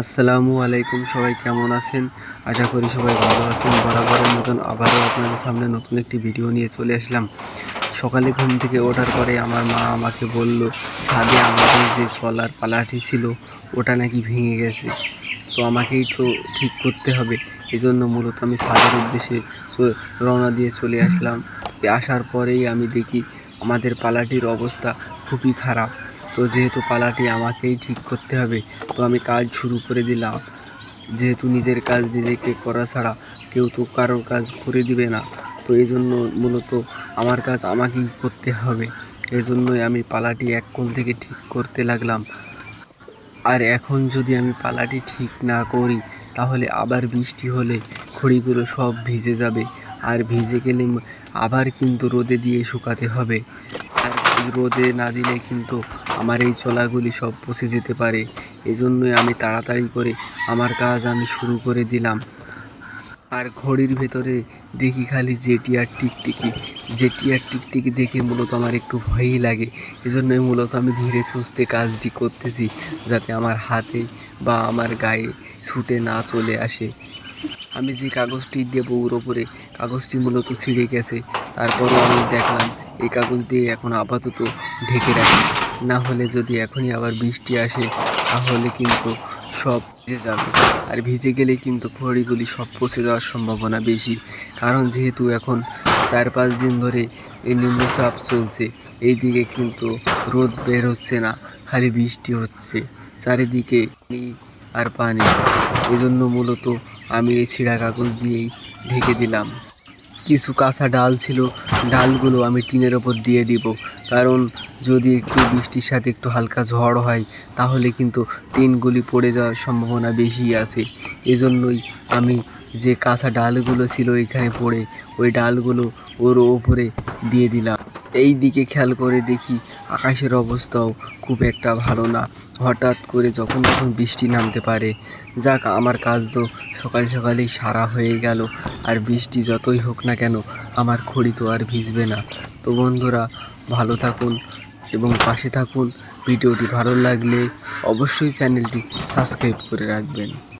আসসালামু আলাইকুম, সবাই কেমন আছেন? আশা করি সবাই ভালো আছেন। বরাবরের মতন আবারও আপনাদের সামনে নতুন একটি ভিডিও নিয়ে চলে আসলাম। সকালে ঘুম থেকে ওঠার পরে আমার মা আমাকে বলল, ছাদে আমাদের যে সলার পালাটি ছিল, ওটা নাকি ভেঙে গেছে। তো আমাকেই তো ঠিক করতে হবে। এজন্য মূলত আমি ছাদের উদ্দেশ্যে রওনা দিয়ে চলে আসলাম। আসার পরেই আমি দেখি আমাদের পালাটির অবস্থা খুবই খারাপ। তো যেহেতু পালাটি আমাকেই ঠিক করতে হবে, তো আমি কাজ শুরু করে দিলাম। যেহেতু নিজের কাজ নিজেকে করা ছাড়া কেউ তো কারোর কাজ করে দিবে না, তো এই জন্য মূলত আমার কাজ আমাকেই করতে হবে। এই জন্যই আমি পালাটি এক কোল থেকে ঠিক করতে লাগলাম। আর এখন যদি আমি পালাটি ঠিক না করি, তাহলে আবার বৃষ্টি হলে খড়িগুলো সব ভিজে যাবে। আর ভিজে গেলে আবার কিন্তু রোদে দিয়ে শুকাতে হবে। আর রোদে না দিলে কিন্তু আমার এই চলাগুলি সব পচে যেতে পারে। এজন্যই আমি তাড়াতাড়ি করে আমার কাজ আমি শুরু করে দিলাম। আর ঘড়ির ভেতরে দেখি খালি জেটি আর টিকটিকি। জেটি আর টিকটিকি দেখে মূলত আমার একটু ভয়ই লাগে। এজন্যই মূলত আমি ধীরে সুস্থে কাজটি করতেছি যাতে আমার হাতে বা আমার গায়ে ছুটে না চলে আসে। আমি যে কাগজটি দেবো ওর ওপরে, কাগজটি মূলত ছিঁড়ে গেছে। তারপরও আমি দেখলাম এই কাগজ দিয়ে এখন আপাতত ঢেকে রাখি। না হলে যদি এখনই আবার বৃষ্টি আসে, তাহলে কিন্তু সব ভিজে যাবে। আর ভিজে গেলে কিন্তু খড়িগুলি সব পচে যাওয়ার সম্ভাবনা বেশি। কারণ যেহেতু এখন চার পাঁচ দিন ধরে এই নিম্নচাপ চলছে, এইদিকে কিন্তু রোদ বের হচ্ছে না, খালি বৃষ্টি হচ্ছে। চারিদিকে পানি আর পানি। এজন্য মূলত আমি এই ছিঁড়া কাগজ দিয়েই ঢেকে দিলাম। কিছু কাঁচা ডাল ছিল, ডালগুলো আমি টিনের ওপর দিয়ে দিব। কারণ যদি একটু বৃষ্টির সাথে একটু হালকা ঝড় হয়, তাহলে কিন্তু টিনগুলি পড়ে যাওয়ার সম্ভাবনা বেশি আছে। এজন্যই আমি যে কাঁচা ডালগুলো ছিল এখানে পড়ে, ওই ডালগুলো ওর ওপরে দিয়ে দিলাম। এই দিকে খেয়াল করে দেখি আকাশের অবস্থাও খুব একটা ভালো না। হঠাৎ করে যখন তখন বৃষ্টি নামতে পারে। যাক, আমার কাজ তো সকাল সকালেই সারা হয়ে গেল। আর বৃষ্টি যতই হোক না কেন, আমার খড়ি তো আর ভিজবে না। তো বন্ধুরা, ভালো থাকুন এবং পাশে থাকুন। ভিডিওটি ভালো লাগলে অবশ্যই চ্যানেলটি সাবস্ক্রাইব করে রাখবেন।